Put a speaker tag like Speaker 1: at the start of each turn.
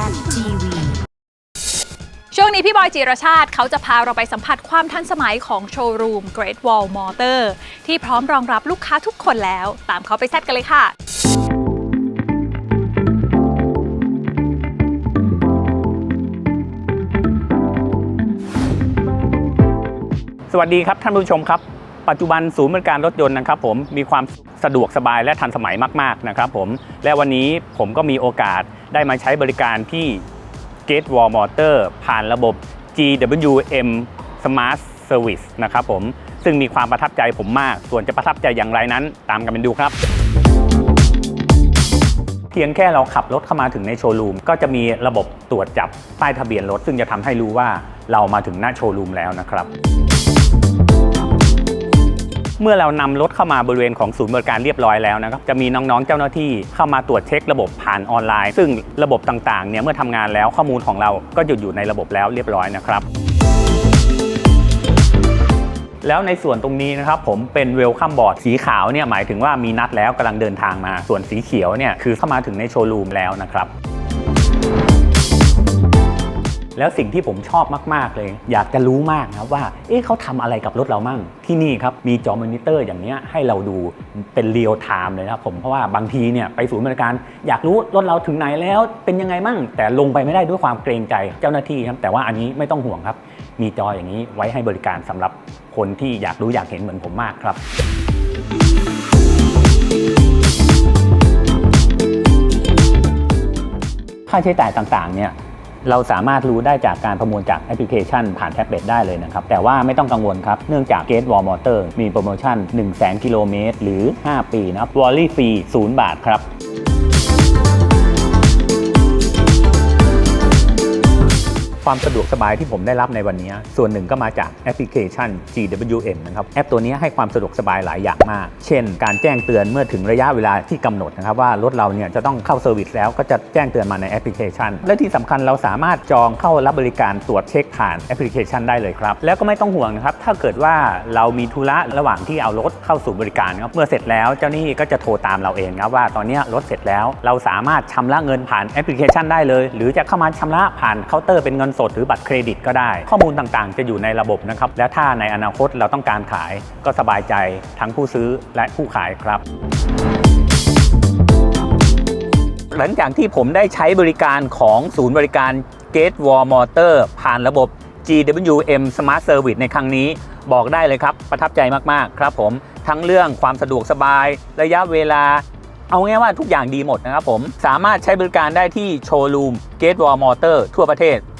Speaker 1: Z TV
Speaker 2: ช่วงนี้พี่บอยจิรชาติเขาจะพาเราไปสัมผัสความทันสมัยของโชว์รูม Great Wall Motor ที่พร้อมรองรับลูกค้าทุกคนแล้ว ตามเขาไปแซดกันเลยค่ะ
Speaker 3: สวัสดีครับท่านผู้ชมครับ ปัจจุบันศูนย์บริการรถยนต์นะครับผมมีความสะดวกสบายและทันสมัยมากๆนะครับผมและวันนี้ผมก็มีโอกาสได้มาใช้บริการที่ Gate Wall Motor ผ่านระบบ GWM Smart Service นะครับผมซึ่งมีความประทับใจผมมาก ส่วนจะประทับใจอย่างไรนั้น ตามกันไปดูครับ เพียงแค่เราขับรถเข้ามาถึงในโชว์รูม ก็จะมีระบบตรวจจับป้ายทะเบียนรถ ซึ่งจะทำให้รู้ว่าเรามาถึงหน้าโชว์รูมแล้วนะครับ เมื่อเรานำรถเข้ามาบริเวณของศูนย์บริการเรียบร้อยแล้วนะครับจะมีน้องๆเจ้าหน้าที่เข้ามาตรวจเช็คระบบผ่านออนไลน์ ซึ่งระบบต่างๆเนี่ยเมื่อทำงานแล้วข้อมูลของเราก็อยู่อยู่ในระบบแล้วเรียบร้อยนะครับแล้วในส่วนตรงนี้นะครับผมเป็นเวลคัมบอร์ดสีขาวเนี่ยหมายถึงว่ามีนัดแล้วกำลังเดินทางมา ส่วนสีเขียวเนี่ยคือเข้ามาถึงในโชว์รูมแล้วนะครับ แล้วสิ่งที่ผมชอบมาก ๆ เลย อยากจะรู้มากนะครับว่า เอ๊ะเขาทำอะไรกับรถเรามั่ง ที่นี่ครับ มีจอมอนิเตอร์อย่างเนี้ยให้เราดูเป็นเรียลไทม์เลยนะครับผม เพราะว่าบางทีเนี่ยไปศูนย์บริการ อยากรู้รถเราถึงไหนแล้วเป็นยังไงมั่ง แต่ลงไปไม่ได้ด้วยความเกรงใจเจ้าหน้าที่ครับ แต่ว่าอันนี้ไม่ต้องห่วงครับ มีจออย่างนี้ไว้ให้บริการสำหรับคนที่อยากรู้อยากเห็นเหมือนผมมากครับค่าใช้จ่ายต่างๆเนี่ย เราสามารถรู้ได้จากการประมวลจากแอปพลิเคชันผ่านแท็บเล็ตได้เลยนะครับ แต่ว่าไม่ต้องกังวลครับ เนื่องจากเกตวอลมอเตอร์มีโปรโมชั่น 1 0 0 0 0 0 กิโลเมตรหรือ 5 ปีนะครับวอลลี่ฟรี 0 บาทครับ ความสะดวกสบายที่ผมได้รับในวันนี้ ส่วนหนึ่งก็มาจากแอปพลิเคชัน GWM นะครับ แอปตัวนี้ให้ความสะดวกสบายหลายอย่างมาก เช่น การแจ้งเตือนเมื่อถึงระยะเวลาที่กำหนดนะครับว่ารถเราเนี่ยจะต้องเข้าเซอร์วิสแล้วก็จะแจ้งเตือนมาในแอปพลิเคชัน และที่สำคัญเราสามารถจองเข้ารับบริการตรวจเช็คผ่านแอปพลิเคชันได้เลยครับ แล้วก็ไม่ต้องห่วงนะครับ ถ้าเกิดว่าเรามีธุระระหว่างที่เอารถเข้าสู่บริการครับ เมื่อเสร็จแล้วเจ้าหนี้ก็จะโทรตามเราเองครับว่าตอนนี้รถเสร็จแล้ว เราสามารถชำระเงินผ่านแอปพลิเคชันได้เลย หรือจะเข้ามาชำระผ่านเคาน์เตอร์เป็นเงินสดหรือบัตรเครดิตก็ได้ ข้อมูลต่างๆ จะอยู่ในระบบนะครับ และถ้าในอนาคตเราต้องการขายก็สบายใจทั้งผู้ซื้อและผู้ขายครับ หลังจากที่ผมได้ใช้บริการของศูนย์บริการ Gate Wall Motor ผ่านระบบ GWM Smart Service ในครั้งนี้บอกได้เลยครับ ประทับใจมาก ๆ ครับผมทั้งเรื่องความสะดวกสบาย ระยะเวลา เอาง่ายว่าทุกอย่างดีหมดนะครับผม สามารถใช้บริการได้ที่โชว์รูม Gate Wall Motor ทั่วประเทศ